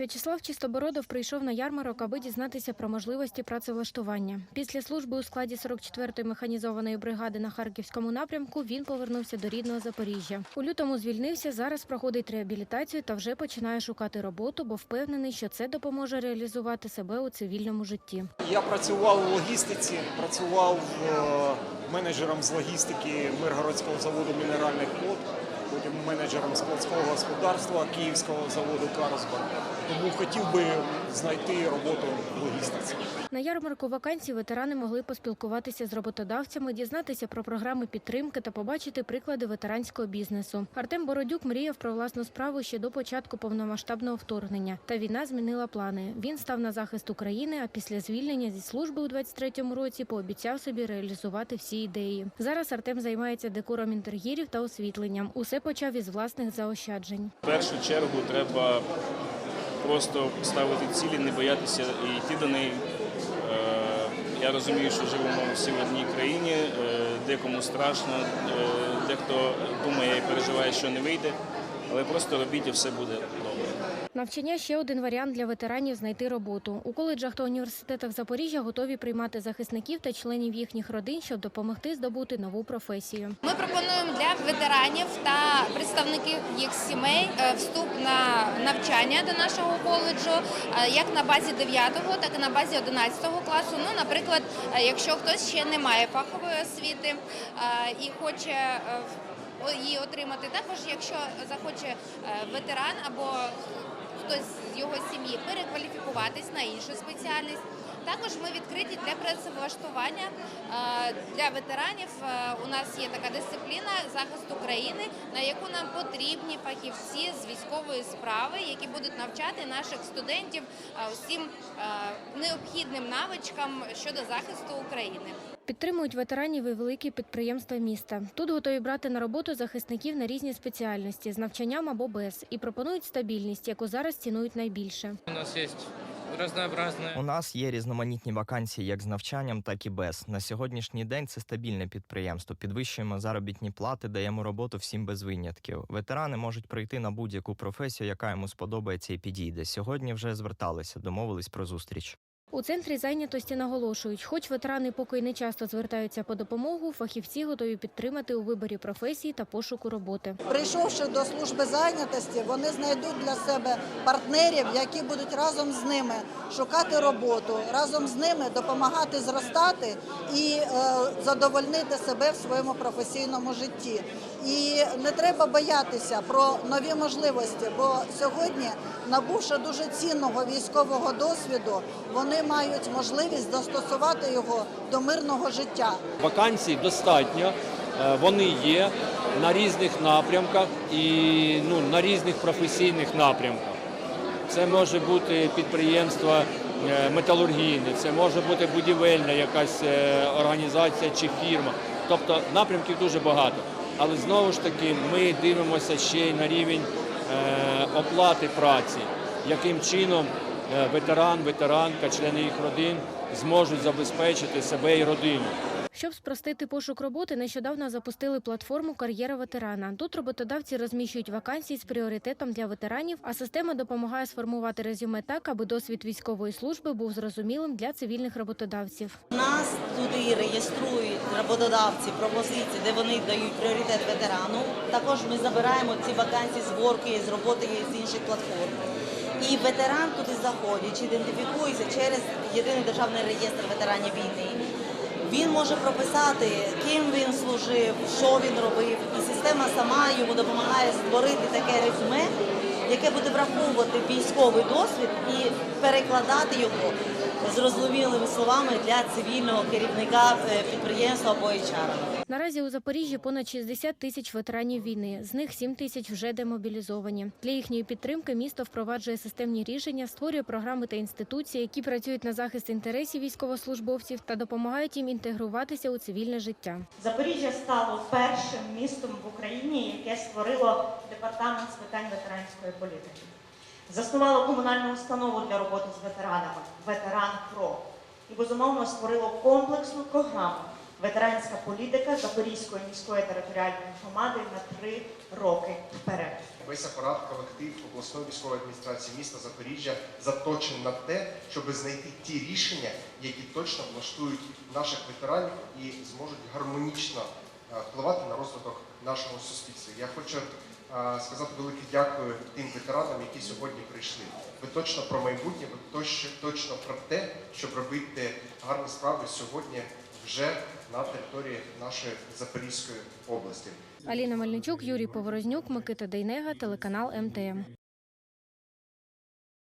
В'ячеслав Чистобородов прийшов на ярмарок, аби дізнатися про можливості працевлаштування. Після служби у складі 44-ї механізованої бригади на харківському напрямку він повернувся до рідного Запоріжжя. У лютому звільнився. Зараз проходить реабілітацію та вже починає шукати роботу, бо впевнений, що це допоможе реалізувати себе у цивільному житті. Я працював у логістиці, працював е, менеджером з логістики Миргородського заводу мінеральних вод, потім менеджером складського господарства Київського заводу Карлсберг. Тому хотів би знайти роботу в логістиці. На ярмарку вакансій ветерани могли поспілкуватися з роботодавцями, дізнатися про програми підтримки та побачити приклади ветеранського бізнесу. Артем Бородюк мріяв про власну справу ще до початку повномасштабного вторгнення. Та війна змінила плани. Він став на захист України, а після звільнення зі служби у 23-му році пообіцяв собі реалізувати всі ідеї. Зараз Артем займається декором інтер'єрів та освітленням. Усе почав із власних заощаджень. В першу чергу треба просто ставити цілі, не боятися і йти до неї. Е, Я розумію, що живемо всі в одній країні, е, декому страшно, е, дехто думає і переживає, що не вийде, але просто робіть і все буде добре. Навчання ще один варіант для ветеранів знайти роботу. У коледжах та університетах Запоріжжя готові приймати захисників та членів їхніх родин, щоб допомогти здобути нову професію. Ми пропонуємо для ветеранів та представників їх сімей е, вступ на навчання до нашого коледжу е, як на базі 9, так і на базі 11 класу. Ну, наприклад, е, якщо хтось ще не має фахової освіти і хоче її отримати, також якщо захоче е, ветеран або хтось з його сім'ї перекваліфікуватись на іншу спеціальність. Також ми відкриті для працевлаштування Е, для ветеранів. е, У нас є така дисципліна захист України, на яку нам потрібні фахівці з військової справи, які будуть навчати наших студентів е, усім необхідним навичкам щодо захисту України. Підтримують ветеранів і великі підприємства міста. Тут готові брати на роботу захисників на різні спеціальності з навчанням або без, і пропонують стабільність, яку зараз цінують найбільше. У нас есть разнообразные У нас є різноманітні вакансії як з навчанням, так і без. На сьогоднішній день це стабільне підприємство. Підвищуємо заробітні плати, даємо роботу всім без винятків. Ветерани можуть прийти на будь-яку професію, яка йому сподобається і підійде. Сьогодні вже зверталися, домовились про зустріч. У центрі зайнятості наголошують, хоч ветерани поки не часто звертаються по допомогу, фахівці готові підтримати у виборі професії та пошуку роботи. Прийшовши до служби зайнятості, вони знайдуть для себе партнерів, які будуть разом з ними шукати роботу, разом з ними допомагати зростати і е, задовольнити себе в своєму професійному житті. І не треба боятися про нові можливості, бо сьогодні, набувши дуже цінного військового досвіду, вони мають можливість застосувати його до мирного життя. Вакансій достатньо, е, вони є на різних напрямках і ну, на різних професійних напрямках. Це може бути підприємство е, металургійне, це може бути будівельна якась е, організація чи фірма. Тобто напрямків дуже багато. Але знову ж таки ми дивимося ще й на рівень е, оплати праці, яким чином е, ветеран, ветеранка, члени їх родин зможуть забезпечити себе і родину. Щоб спростити пошук роботи, нещодавно запустили платформу Кар'єра ветерана. Тут роботодавці розміщують вакансії з пріоритетом для ветеранів, а система допомагає сформувати резюме так, аби досвід військової служби був зрозумілим для цивільних роботодавців. Нас туди реєструють роботодавці пропозиції, де вони дають пріоритет ветерану. Також ми забираємо ці вакансії з ворки, з роботи з інших платформ. І ветеран туди заходить, ідентифікується через єдиний державний реєстр ветеранів війни. Він може прописати, ким він служив, що він робив, і система сама йому допомагає створити таке резюме, яке буде враховувати військовий досвід і перекладати його зрозумілими словами для цивільного керівника е, підприємства або HR. Наразі у Запоріжжі понад 60 тисяч ветеранів війни. З них 7 тисяч вже демобілізовані. Для їхньої підтримки місто впроваджує системні рішення, створює програми та інституції, які працюють на захист інтересів військовослужбовців та допомагають їм інтегруватися у цивільне життя. Запоріжжя стало першим містом в Україні, яке створило департамент з питань ветеранської політики. Заснувало комунальну установу для роботи з ветеранами Ветеран ПРО і безумовно створило комплексну програму ветеранська політика Запорізької міської територіальної громади на три роки вперед. Весь апарат, колектив обласної військової адміністрації міста Запоріжжя заточений на те, щоб знайти ті рішення, які точно влаштують наших ветеранів і зможуть гармонічно е, впливати на розвиток нашого суспільства. Я хочу сказати велике дякую тим ветеранам, які сьогодні прийшли. Ви точно про майбутнє, ви точно, про те, щоб робити гарні справи сьогодні вже на території нашої Запорізької області. Аліна Мельничук, Юрій Поворознюк, Микита Дейнега, телеканал МТМ.